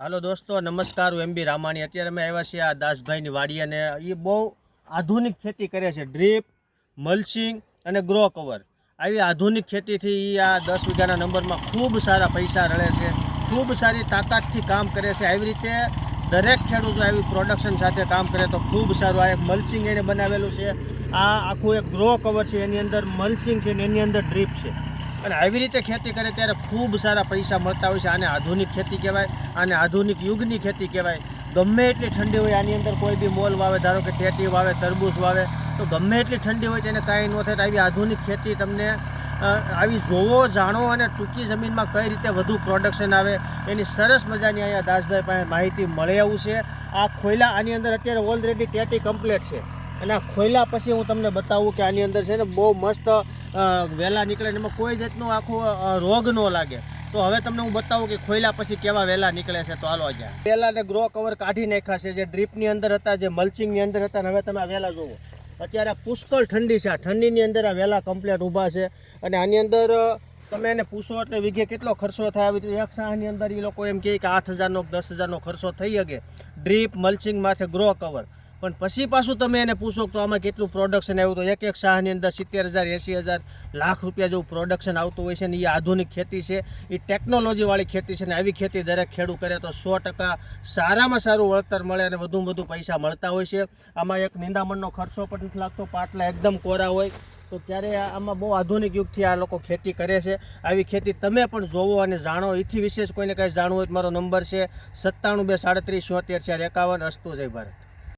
હાલો દોસ્તો, નમસ્કાર, હું એમ બી રામાણી. અત્યારે અમે આવ્યા છીએ આ દાસભાઈની વાડી અને એ બહુ આધુનિક ખેતી કરે છે. ડ્રીપ, મલ્ચિંગ અને ગ્રો કવર. આવી આધુનિક ખેતીથી એ આ દસ વીઘાના નંબરમાં ખૂબ સારા પૈસા રળે છે. ખૂબ સારી તાકાતથી કામ કરે છે. આવી રીતે દરેક ખેડૂતો આવી પ્રોડક્શન સાથે કામ કરે તો ખૂબ સારું. આ એક મલ્સિંગ એને બનાવેલું છે. આ આખું એક ગ્રો કવર છે. એની અંદર મલ્સિંગ છે ને એની અંદર ડ્રીપ છે. અને આવી રીતે ખેતી કરે ત્યારે ખૂબ સારા પૈસા મળતા હોય છે. આને આધુનિક ખેતી કહેવાય, આને આધુનિક યુગની ખેતી કહેવાય. ગમે એટલી ઠંડી હોય આની અંદર કોઈ બી મોલ વાવે, ધારો કે ટેટી વાવે, તરબૂચ વાવે, તો ગમે એટલી ઠંડી હોય તેને કાંઈ ન થાય. આવી આધુનિક ખેતી તમને આવી જોવો, જાણો અને ટૂંકી જમીનમાં કઈ રીતે વધુ પ્રોડક્શન આવે, એની સરસ મજાની અહીંયા દાસભાઈ પાસે માહિતી મળી આવું છે. આ ખોયલા આની અંદર અત્યારે ઓલરેડી ટેટી કમ્પ્લીટ છે. અને આ ખોયલા પછી હું તમને બતાવું કે આની અંદર છે ને બહુ મસ્ત વેલા નીકળે એમાં કોઈ જાતનો આખો રોગ ન લાગે. તો હવે તમને હું બતાવું કે ખોયલા પછી કેવા વેલા નીકળે છે. તો હાલો જ્યાં વેલા ને ગ્રો કવર કાઢી નાખ્યા છે. જે ડ્રીપની અંદર હતા, જે મલ્ચિંગની અંદર હતા હવે તમે વહેલા જુઓ. અત્યારે પુષ્કળ ઠંડી છે. આ ઠંડીની અંદર આ વેલા કમ્પ્લેટ ઊભા છે. અને આની અંદર તમે એને પૂછો એટલે વીઘે કેટલો ખર્ચો થાય આવી રીતે. એક શાહની અંદર એ લોકો એમ કહે કે આઠ હજારનો દસ હજારનો ખર્ચો થઈ શકે. ડ્રીપ મલ્ચિંગ માથે ગ્રો કવર. પણ પછી પાછું તમે એને પૂછો તો આમાં કેટલું પ્રોડક્શન આવ્યું તો એક એક શાહની અંદર સિત્તેર હજાર એંસી હજાર, લાખ રૂપિયા જેવું પ્રોડક્શન આવતું હોય છે ને એ આધુનિક ખેતી છે. એ ટેકનોલોજીવાળી ખેતી છે ને આવી ખેતી દરેક ખેડૂત કરે તો સો ટકા સારામાં સારું વળતર મળે અને વધુમાં વધુ પૈસા મળતા હોય છે. આમાં એક નિંદામણનો ખર્ચો પણ નથી લાગતો, પાટલા એકદમ કોરા હોય. તો ત્યારે આમાં બહુ આધુનિક યુગથી આ લોકો ખેતી કરે છે. આવી ખેતી તમે પણ જોવો અને જાણો. એથી વિશેષ કોઈને કાંઈ જાણવું હોય તો મારો નંબર છે સત્તાણું બે સાડત્રીસ છોતેર ચાર એકાવન. અસ્તુ જય ભારત.